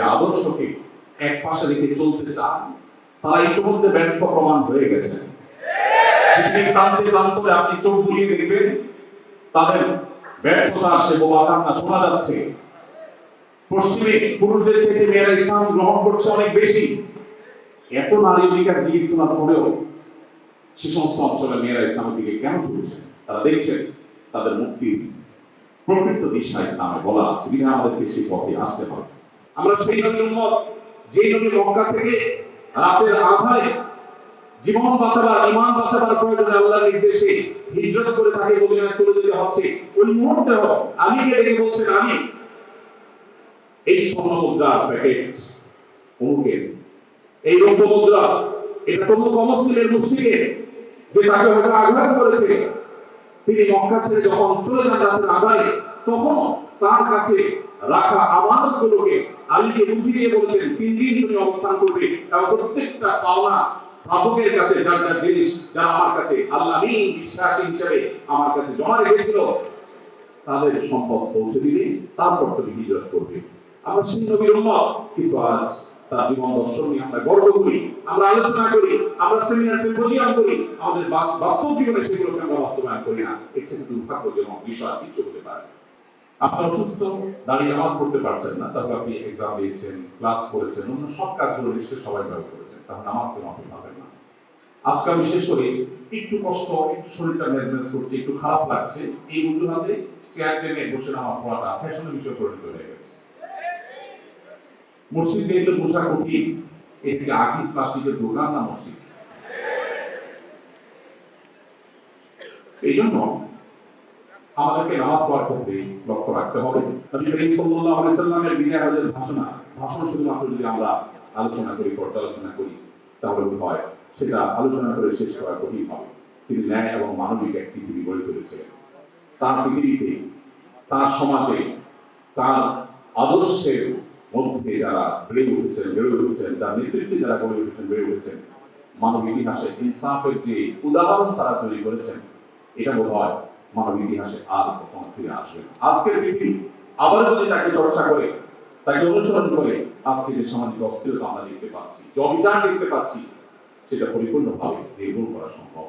আদর্শকে এক পাশে রেখে চলতে চান, তারা ইতিমধ্যে ব্যর্থ প্রমাণ হয়ে গেছে। প্রান্তে প্রান্তরে আপনি চোখ বুলিয়ে দেখবেন, তাদের ব্যর্থতা সে বোমা কান্না শোনা যাচ্ছে। পশ্চিমে পুরুষদের চেয়ে মেয়েরা ইসলাম গ্রহণ করছে অনেক বেশি। এত নারী অধিকার জীবিতনার পরেও সে সমস্ত অঞ্চলে মেয়েরা ইসলামের দিকে কেন ঝুঁকছে? তারা দেখছেন, তাদের মুক্তির প্রকৃত দিশা ইসলামে বলা আছে। বিধায় আমাদেরকে সেই পথে আসতে হবে। আমরা সেই নবীর উম্মত যে নবী মক্কা থেকে রাতের আধারে জীবন বাঁচাবার ইমান বাঁচাবার প্রয়োজনে আল্লাহর নির্দেশে হিজরত করে তাকে মদিনায় চলে যেতে হচ্ছে। ওই মুহূর্তে আমি গিয়ে দেখে বলছেন আমি এই স্বর্ণ মুদ্রার প্যাকেট অমুকের এই রৌপ্য মুদ্রা এটা তমুক অমুসলিমের মুসলিমের যে তাকে হয়তো আঘাত করেছে। তিনি মক্কা ছেড়ে যখন চলে যান রাতের আধারে তখন তার কাছে রাখা আমানত গুলোকে আলীকে বুঝিয়ে দিয়ে বলেছেন, তিন দিন তুমি অবস্থান করবে এবং প্রত্যেকটা পাওনা ভাবকের কাছে, যার যার জিনিস, যারা আমার কাছে, আল্লাহ বিশ্বাসী হিসেবে আমার কাছে জমা রেখেছিল, তাদের সম্পদ পৌঁছে দিলে তারপর তুমি হিজরত করবে। আমরা সেই নবীর কিন্তু আজ তার জীবন দর্শন নিয়ে আমরা গর্ব করি, আমরা আলোচনা করি, আমরা সেমিনার সিম্পোজিয়াম করি, আমাদের বাস্তব জীবনে সেগুলোকে আমরা বাস্তবায়ন করি না। চেয়ে দুর্ভাগ্যজনক বিষয় কিছু হতে পারে। আপনি অসুস্থ, দাঁড়িয়ে নামাজ পড়তে পারছেন না তাহলে আপনি এক্সাম দিয়েছেন ক্লাস করেছেন, অন্য সব কাজগুলো নিশ্চয়ই সবাই ভাবে করেছেন, তাহলে নামাজ কেন আপনি পাবেন না। আজকাল বিশেষ করে, একটু কষ্ট, একটু শরীরটা মেজমেজ করছে, একটু খারাপ লাগছে, এই অজুহাতে চেয়ার টেনে বসে নামাজ পড়াটা ফ্যাশনের বিষয় পরিণত হয়ে গেছে। মসজিদ দেখলে পোশাক কঠিন আকিস প্লাস্টিকের দোকান না মসজিদ? এই জন্য আমাদেরকে নামাজ পড়ার ক্ষেত্রে লক্ষ্য রাখতে হবে। নবী করিম সাল্লাল্লাহু আলাইহি সাল্লামের ভাষণ ভাষণ শুধুমাত্র যদি আমরা আলোচনা করি, পর্যালোচনা করি, তাহলে হয়? সেটা আলোচনা করে শেষ করা কঠিন হবে। তিনি ন্যায় এবং মানবিক এক পৃথিবী গড়ে তুলেছিলেন তার পৃথিবীতে, তার সমাজে, তার আদর্শের মধ্যে যারা বেড়ে উঠেছেন বেড়ে উঠেছেন তার নেতৃত্বে যারা গড়ে উঠেছেন বেড়ে উঠেছেন মানব ইতিহাসে ইনসাফের যে উদাহরণ তারা তৈরি করেছেন। এটা বোধ হয় মানব ইতিহাসে আর কখনো ফিরে আসবে। আজকের পৃথিবী আবার যদি তাকে চর্চা করে তাকে অনুসরণ করে আজকে যে সামাজিক অস্থিরতা আমরা দেখতে পাচ্ছি অবিচার দেখতে পাচ্ছি সেটা পরিপূর্ণভাবে নির্মূল করা সম্ভব।